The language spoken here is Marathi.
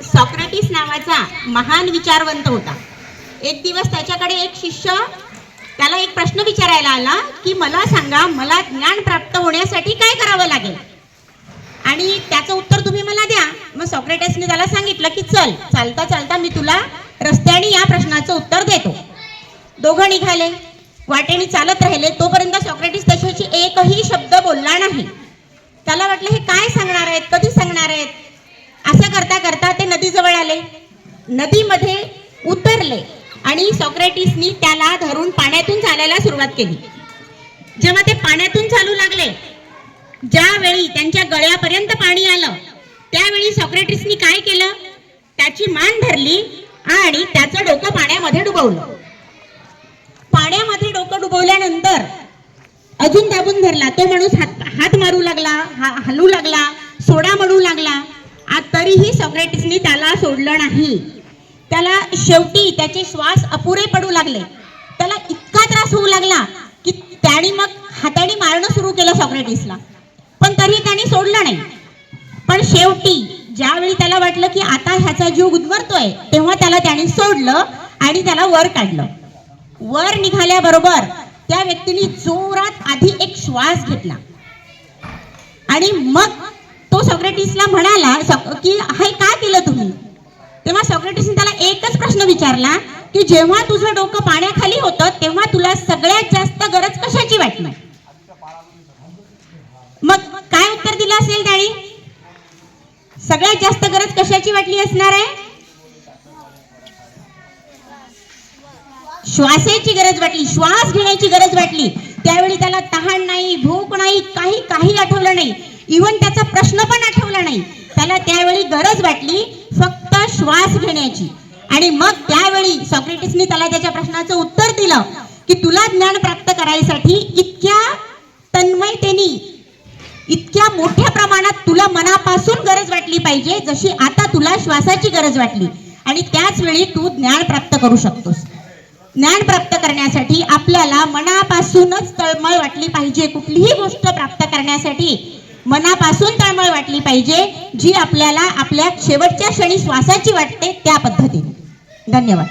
सॉक्रेटिस नावाचा महान विचारवंत होता. एक दिवस त्याच्याकडे एक शिष्य त्याला एक प्रश्न विचारायला आला की मला सांगा मला ज्ञान प्राप्त होण्यासाठी काय करावं लागेल? आणि त्याचं उत्तर तुम्ही मला द्या. मग सॉक्रेटिसने त्याला सांगितलं की चल चालता चालता मी तुला रस्त्याने या प्रश्नाचं उत्तर देतो. दोघं निघाले. वाटेने चालत राहिले. तोपर्यंत सॉक्रेटिस त्याच्याशी एकही शब्द बोलला नाही. त्याला वाटलं हे काय सांगणार आहेत? कधी सांगणार आहेत? नदीजवळ आले. नदीमध्ये उतरले आणि सॉक्रेटिसनी त्याला धरून पाण्यातून चालायला सुरुवात केली. जेव्हा ते पाण्यातून चालू लागले ज्यावेळी त्यांच्या गळ्यापर्यंत पाणी आलं त्यावेळी सॉक्रेटिसनी काय केलं? त्याची मान धरली आणि त्याचं डोकं पाण्यामध्ये डुबवलं. पाण्यामध्ये डोकं डुबवल्यानंतर अजून दाबून धरला. तो माणूस हात हात मारू लागला हा हलू लागला सोडा म्हणू लागला. तरीही सॉक्रेटिसनी त्याला सोडलं नाही. त्याला शेवटी त्याचे श्वास अपुरे पडू लागले. त्याला इतका त्रास होऊ लागला की त्याने मग हाताने मारणं सुरू केलं सॉक्रेटिसला. पण तरी त्याने सोडलं नाही. पण शेवटी ज्यावेळी त्याला वाटलं की आता ह्याचा जीव गुदमरतोय तेव्हा त्याला त्याने सोडलं आणि त्याला वर काढलं. वर निघाल्याबरोबर त्या व्यक्तीने जोरात आधी एक श्वास घेतला. आणि मग सॉक्रेटिसला म्हणाला की हे का केलं तुम्ही? तेव्हा सॉक्रेटिसने त्याला एकच प्रश्न विचारला की जेव्हा तुझं डोकं पाण्याखाली होतं तेव्हा तुला सगळ्यात जास्त गरज कशाची वाटणार? मग काय उत्तर दिलं असेल त्याने? सगळ्यात जास्त गरज कशाची वाटली असणार आहे? श्वासाची गरज वाटली श्वास घेण्याची गरज वाटली. त्यावेळी त्याला तहान नाही भूक नाही काही काही आठवलं नाही. इवन त्याचा प्रश्न पण आठवला नाही. त्याला त्यावेळी गरज वाटली फक्त श्वास घेण्याची. आणि मग त्यावेळी सॉक्रेटिसनी त्याला त्याच्या प्रश्नाचं उत्तर दिलं की तुला ज्ञान प्राप्त करायसाठी इतक्या तन्मयतेने इतक्या मोठ्या प्रमाणात तुला मनापासून गरज वाटली पाहिजे जशी आता तुला श्वासाची गरज वाटली. आणि त्याच वेळी तू ज्ञान प्राप्त करू शकतोस. ज्ञान प्राप्त करण्यासाठी आपल्याला मनापासूनच तळमळ वाटली पाहिजे कुठलीही गोष्ट प्राप्त करण्यासाठी. मनापासून तळमळ वाटली पाहिजे जी आपल्याला आपल्या शेवटच्या क्षणी श्वासाची वाटते त्या पद्धतीने. धन्यवाद.